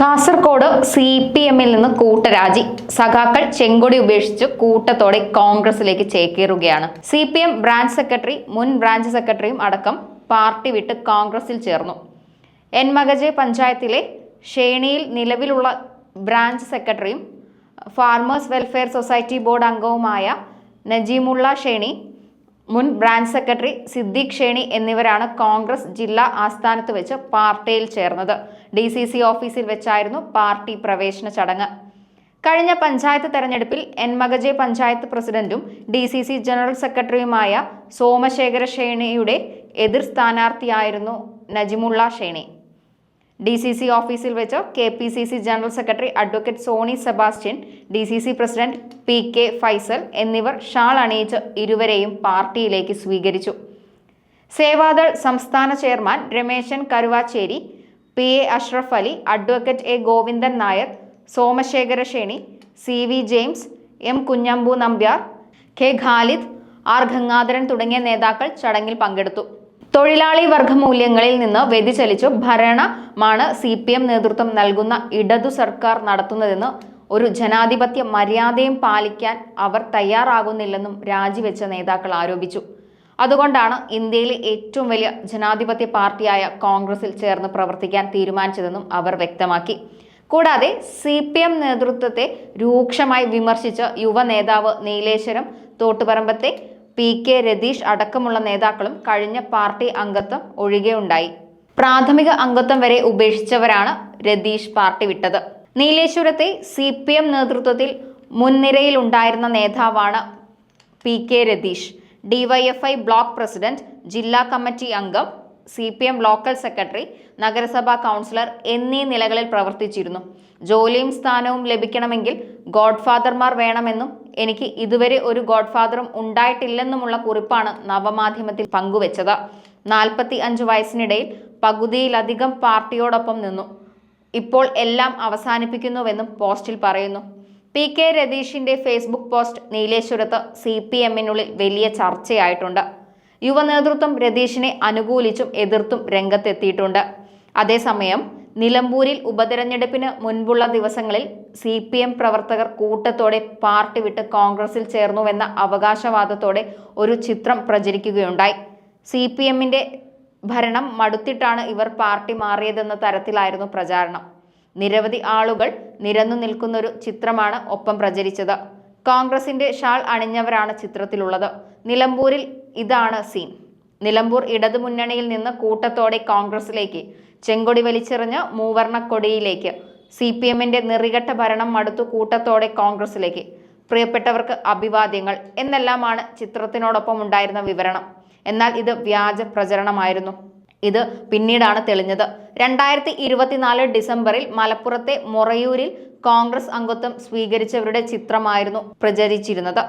Kasaragod C P എമ്മിൽ നിന്ന് കൂട്ടരാജി. സഖാക്കൾ ചെങ്കൊടി ഉപേക്ഷിച്ച് കൂട്ടത്തോടെ കോൺഗ്രസിലേക്ക് ചേക്കേറുകയാണ്. C P M branch secretary മുൻ ബ്രാഞ്ച് സെക്രട്ടറിയും അടക്കം പാർട്ടി വിട്ട് കോൺഗ്രസിൽ ചേർന്നു. എൻ മഗജെ പഞ്ചായത്തിലെ ഷേണിയിൽ നിലവിലുള്ള ബ്രാഞ്ച് സെക്രട്ടറിയും ഫാർമേഴ്സ് വെൽഫെയർ സൊസൈറ്റി ബോർഡ് അംഗവുമായ നജീമുള്ള ഷേണി മുൻ ബ്രാഞ്ച് സെക്രട്ടറി സിദ്ദിഖ് ഷേണി എന്നിവരാണ് കോൺഗ്രസ് ജില്ലാ ആസ്ഥാനത്ത് വെച്ച് പാർട്ടിയിൽ ചേർന്നത്. ഡി സി സി ഓഫീസിൽ വെച്ചായിരുന്നു പാർട്ടി പ്രവേശന ചടങ്ങ്. കഴിഞ്ഞ പഞ്ചായത്ത് തെരഞ്ഞെടുപ്പിൽ എൻ മഗജെ പഞ്ചായത്ത് പ്രസിഡന്റും ഡി സി സി ജനറൽ സെക്രട്ടറിയുമായ സോമശേഖര ഷേണിയുടെ എതിർ സ്ഥാനാർത്ഥിയായിരുന്നു Najimulla Sheni. D C C ഓഫീസിൽ വെച്ച് K P C C general secretary advocate Sony Sebastian D C C president P K Faisal എന്നിവർ ഷാൾ അണിയിച്ച് ഇരുവരെയും പാർട്ടിയിലേക്ക് സ്വീകരിച്ചു. സേവാദൾ സംസ്ഥാന chairman Rameshan Karuvacheri P A Ashraf Ali advocate A Govindan Nair Somashekhara Sheni C V James M Kunhambu Nambiar K Khalid R Gangadharan തുടങ്ങിയ നേതാക്കൾ ചടങ്ങിൽ പങ്കെടുത്തു. തൊഴിലാളി വർഗ മൂല്യങ്ങളിൽ നിന്ന് വ്യതിചലിച്ചു. ഭരണമാണ് സി പി എം നേതൃത്വം നൽകുന്ന ഇടതു സർക്കാർ നടത്തുന്നതെന്ന് ഒരു ജനാധിപത്യ മര്യാദയും പാലിക്കാൻ അവർ തയ്യാറാകുന്നില്ലെന്നും രാജിവെച്ച നേതാക്കൾ ആരോപിച്ചു. അതുകൊണ്ടാണ് ഇന്ത്യയിലെ ഏറ്റവും വലിയ ജനാധിപത്യ പാർട്ടിയായ കോൺഗ്രസിൽ ചേർന്ന് പ്രവർത്തിക്കാൻ തീരുമാനിച്ചതെന്നും അവർ വ്യക്തമാക്കി. കൂടാതെ സി പി എം നേതൃത്വത്തെ രൂക്ഷമായി വിമർശിച്ച യുവ നേതാവ് നീലേശ്വരം തോട്ടുപറമ്പത്തെ പി കെ രതീഷ് അടക്കമുള്ള നേതാക്കളും കഴിഞ്ഞ പാർട്ടി അംഗത്വം ഒഴികെയുണ്ടായി. പ്രാഥമിക അംഗത്വം വരെ ഉപേക്ഷിച്ചവരാണ് രതീഷ് പാർട്ടി വിട്ടത്. നീലേശ്വരത്തെ സി പി എം നേതൃത്വത്തിൽ മുൻനിരയിലുണ്ടായിരുന്ന നേതാവാണ് P K Ratheesh. DYFI block president ജില്ലാ കമ്മിറ്റി അംഗം C P M local secretary നഗരസഭാ കൗൺസിലർ എന്നീ നിലകളിൽ പ്രവർത്തിച്ചിരുന്നു. ജോലിയും സ്ഥാനവും ലഭിക്കണമെങ്കിൽ ഗോഡ്ഫാദർമാർ വേണമെന്നും എനിക്ക് ഇതുവരെ ഒരു ഗോഡ്ഫാദറും ഉണ്ടായിട്ടില്ലെന്നുമുള്ള കുറിപ്പാണ് നവമാധ്യമത്തിൽ പങ്കുവച്ചത്. നാൽപ്പത്തി അഞ്ച് വയസ്സിനിടയിൽ പകുതിയിലധികം പാർട്ടിയോടൊപ്പം നിന്നു. ഇപ്പോൾ എല്ലാം അവസാനിപ്പിക്കുന്നുവെന്നും പോസ്റ്റിൽ പറയുന്നു. പി കെ രതീഷിന്റെ ഫേസ്ബുക്ക് പോസ്റ്റ് നീലേശ്വരത്ത് സി പി എമ്മിനുള്ളിൽ വലിയ ചർച്ചയായിട്ടുണ്ട്. യുവ നേതൃത്വം രതീഷിനെ അനുകൂലിച്ചും എതിർത്തും രംഗത്തെത്തിയിട്ടുണ്ട്. അതേസമയം നിലമ്പൂരിൽ ഉപതെരഞ്ഞെടുപ്പിന് മുൻപുള്ള ദിവസങ്ങളിൽ സി പി എം പ്രവർത്തകർ കൂട്ടത്തോടെ പാർട്ടി വിട്ട് കോൺഗ്രസിൽ ചേർന്നുവെന്ന അവകാശവാദത്തോടെ ഒരു ചിത്രം പ്രചരിക്കുകയുണ്ടായി. സി പി എമ്മിന്റെ ഭരണം മടുത്തിട്ടാണ് ഇവർ പാർട്ടി മാറിയതെന്ന തരത്തിലായിരുന്നു പ്രചാരണം. നിരവധി ആളുകൾ നിരന്നു നിൽക്കുന്നൊരു ചിത്രമാണ് ഒപ്പം പ്രചരിച്ചത്. കോൺഗ്രസിന്റെ ഷാൾ അണിഞ്ഞവരാണ് ചിത്രത്തിലുള്ളത്. നിലമ്പൂരിൽ ഇതാണ് സീൻ. നിലമ്പൂർ ഇടതുമുന്നണിയിൽ നിന്ന് കൂട്ടത്തോടെ കോൺഗ്രസിലേക്ക് ചെങ്കൊടി വലിച്ചെറിഞ്ഞ് മൂവർണക്കൊടിയിലേക്ക് സി പി എമ്മിന്റെ നിറികെട്ട ഭരണം മടുത്തു കൂട്ടത്തോടെ കോൺഗ്രസിലേക്ക്. പ്രിയപ്പെട്ടവർക്ക് അഭിവാദ്യങ്ങൾ എന്നെല്ലാമാണ് ചിത്രത്തിനോടൊപ്പം ഉണ്ടായിരുന്ന വിവരണം. എന്നാൽ ഇത് വ്യാജ പ്രചരണമായിരുന്നു. ഇത് പിന്നീടാണ് തെളിഞ്ഞത്. രണ്ടായിരത്തി ഇരുപത്തിനാല് ഡിസംബറിൽ മലപ്പുറത്തെ മൊറയൂരിൽ കോൺഗ്രസ് അംഗത്വം സ്വീകരിച്ചവരുടെ ചിത്രമായിരുന്നു പ്രചരിച്ചിരുന്നത്.